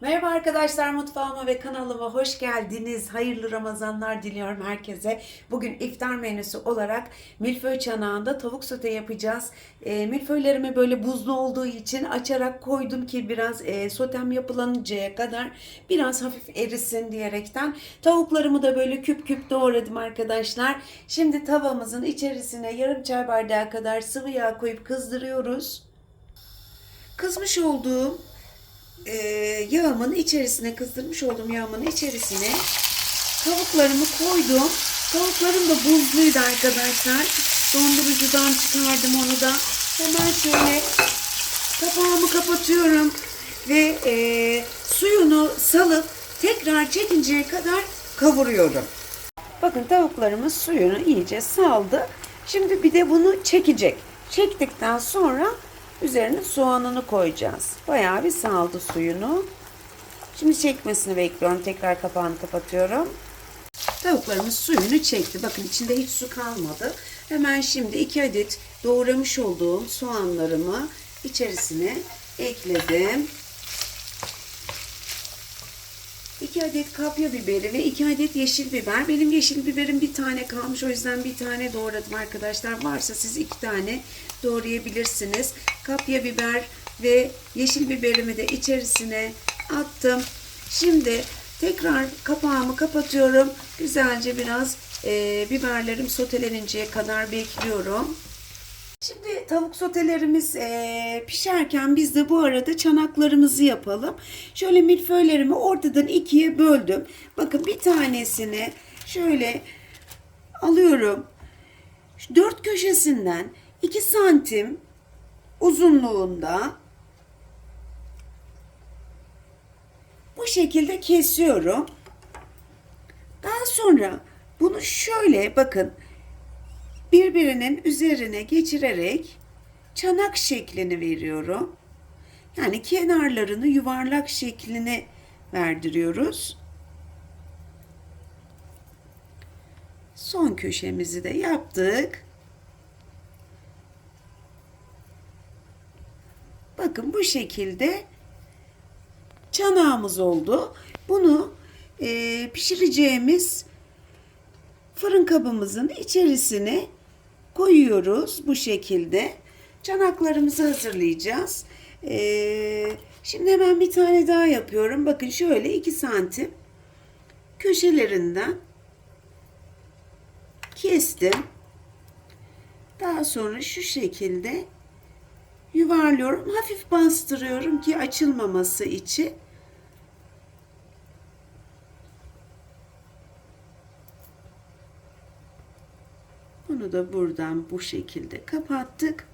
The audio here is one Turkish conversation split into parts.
Merhaba arkadaşlar mutfağıma ve kanalıma hoş geldiniz. Hayırlı Ramazanlar diliyorum herkese. Bugün iftar menüsü olarak milföy çanağında tavuk sote yapacağız. E, milföylerimi böyle buzlu olduğu için açarak koydum ki biraz e, sotem yapılanıncaya kadar biraz hafif erisin diyerekten. Tavuklarımı da böyle küp küp doğradım arkadaşlar. Şimdi tavamızın içerisine yarım çay bardağı kadar sıvı yağ koyup kızdırıyoruz. Kızmış olduğum e, yağımın içerisine kızdırmış olduğum yağımın içerisine tavuklarımı koydum. Tavuklarım da buzluydu arkadaşlar. Dondurucudan çıkardım onu da. Hemen şöyle kapağımı kapatıyorum ve e, suyunu salıp tekrar çekinceye kadar kavuruyorum. Bakın tavuklarımız suyunu iyice saldı. Şimdi bir de bunu çekecek. Çektikten sonra üzerine soğanını koyacağız. Bayağı bir saldı suyunu. Şimdi çekmesini bekliyorum. Tekrar kapağını kapatıyorum. Tavuklarımız suyunu çekti. Bakın içinde hiç su kalmadı. Hemen şimdi 2 adet doğramış olduğum soğanlarımı içerisine ekledim. 2 adet kapya biberi ve 2 adet yeşil biber. Benim yeşil biberim bir tane kalmış. O yüzden bir tane doğradım arkadaşlar. Varsa siz iki tane doğrayabilirsiniz. Kapya biber ve yeşil biberimi de içerisine attım. Şimdi tekrar kapağımı kapatıyorum. Güzelce biraz e, biberlerim soteleninceye kadar bekliyorum. Şimdi tavuk sotelerimiz eee, pişerken biz de bu arada çanaklarımızı yapalım. Şöyle milföylerimi ortadan ikiye böldüm. Bakın bir tanesini şöyle alıyorum. Şu Dört köşesinden 2 santim uzunluğunda bu şekilde kesiyorum. Daha sonra bunu şöyle bakın birbirinin üzerine geçirerek çanak şeklini veriyorum. Yani kenarlarını yuvarlak şeklini verdiriyoruz. Son köşemizi de yaptık. Bakın bu şekilde çanağımız oldu. Bunu eee, pişireceğimiz fırın kabımızın içerisine koyuyoruz bu şekilde. Çanaklarımızı hazırlayacağız. Ee, şimdi hemen bir tane daha yapıyorum. Bakın şöyle 2 santim köşelerinden kestim. Daha sonra şu şekilde yuvarlıyorum. Hafif bastırıyorum ki açılmaması için. Bunu da buradan bu şekilde kapattık.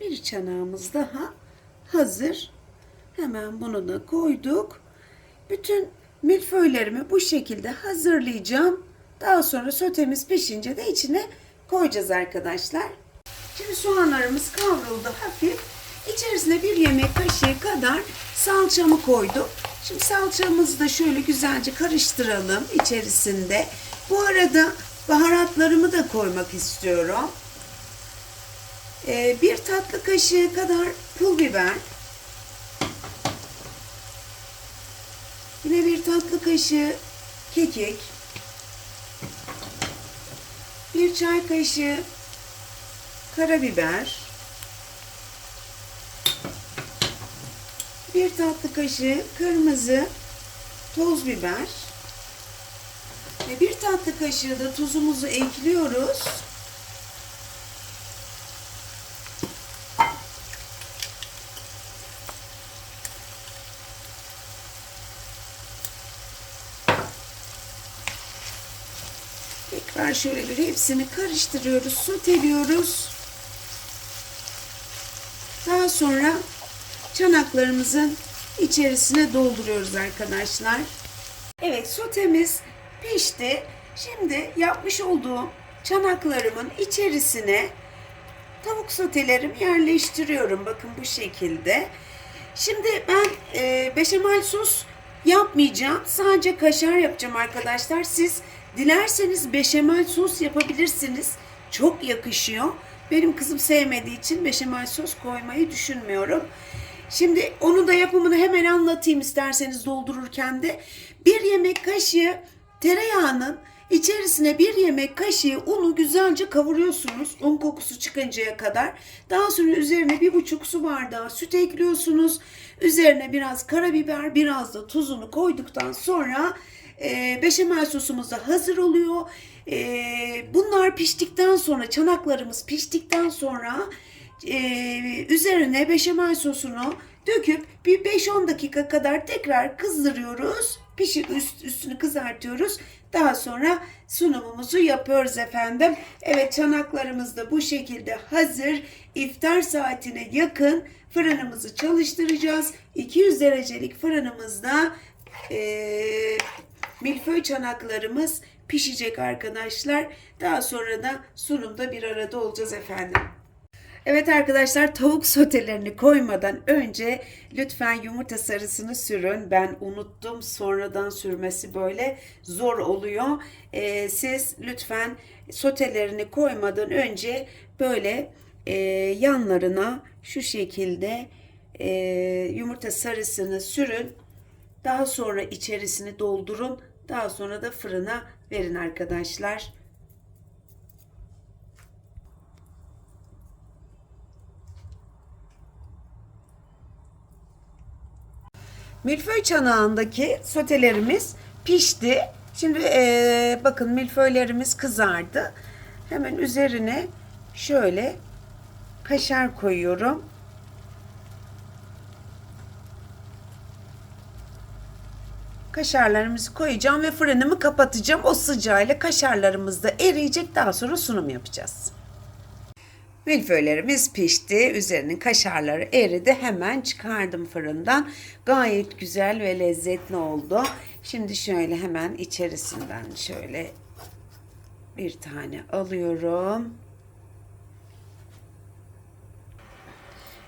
Bir çanağımız daha hazır. Hemen bunu da koyduk. Bütün milföylerimi bu şekilde hazırlayacağım. Daha sonra sotemiz pişince de içine koyacağız arkadaşlar. Şimdi soğanlarımız kavruldu hafif. İçerisine bir yemek kaşığı kadar salçamı koydum. Şimdi salçamızı da şöyle güzelce karıştıralım içerisinde. Bu arada baharatlarımı da koymak istiyorum. Ee, bir tatlı kaşığı kadar pul biber. Yine bir tatlı kaşığı kekik. Bir çay kaşığı karabiber. Bir tatlı kaşığı kırmızı toz biber. Ve bir tatlı kaşığı da tuzumuzu ekliyoruz. Tekrar şöyle bir hepsini karıştırıyoruz, soteliyoruz. Daha sonra çanaklarımızın içerisine dolduruyoruz arkadaşlar. Evet sotemiz pişti. Şimdi yapmış olduğum çanaklarımın içerisine tavuk sotelerimi yerleştiriyorum. Bakın bu şekilde. Şimdi ben e, beşamel sos yapmayacağım. Sadece kaşar yapacağım arkadaşlar. Siz dilerseniz beşamel sos yapabilirsiniz. Çok yakışıyor. Benim kızım sevmediği için beşamel sos koymayı düşünmüyorum. Şimdi onu da yapımını hemen anlatayım isterseniz doldururken de. Bir yemek kaşığı tereyağının içerisine bir yemek kaşığı unu güzelce kavuruyorsunuz. Un kokusu çıkıncaya kadar. Daha sonra üzerine bir buçuk su bardağı süt ekliyorsunuz. Üzerine biraz karabiber, biraz da tuzunu koyduktan sonra e, beşamel sosumuz da hazır oluyor. E, bunlar piştikten sonra, çanaklarımız piştikten sonra e, üzerine beşamel sosunu döküp bir 5-10 dakika kadar tekrar kızdırıyoruz. Pişi üst, üstünü kızartıyoruz. Daha sonra sunumumuzu yapıyoruz efendim. Evet çanaklarımız da bu şekilde hazır. İftar saatine yakın fırınımızı çalıştıracağız. 200 derecelik fırınımızda eee milföy çanaklarımız pişecek arkadaşlar. Daha sonra da sunumda bir arada olacağız efendim. Evet arkadaşlar tavuk sotelerini koymadan önce lütfen yumurta sarısını sürün. Ben unuttum sonradan sürmesi böyle zor oluyor. Ee, siz lütfen sotelerini koymadan önce böyle e, yanlarına şu şekilde e, yumurta sarısını sürün. Daha sonra içerisini doldurun. Daha sonra da fırına verin arkadaşlar. Milföy çanağındaki sotelerimiz pişti. Şimdi eee, bakın milföylerimiz kızardı. Hemen üzerine şöyle kaşar koyuyorum. Kaşarlarımızı koyacağım ve fırınımı kapatacağım. O sıcağıyla kaşarlarımız da eriyecek. Daha sonra sunum yapacağız. Milföylerimiz pişti. Üzerinin kaşarları eridi. Hemen çıkardım fırından. Gayet güzel ve lezzetli oldu. Şimdi şöyle hemen içerisinden şöyle bir tane alıyorum.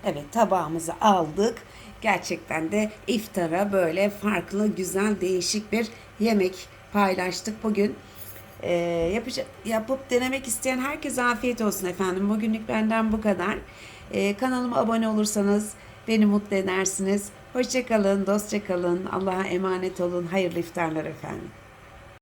Evet tabağımızı aldık. Gerçekten de iftara böyle farklı, güzel, değişik bir yemek paylaştık bugün. Yapacak, yapıp denemek isteyen herkese afiyet olsun efendim. Bugünlük benden bu kadar. Ee, kanalıma abone olursanız beni mutlu edersiniz. Hoşçakalın, dostça kalın. Allah'a emanet olun. Hayırlı iftarlar efendim.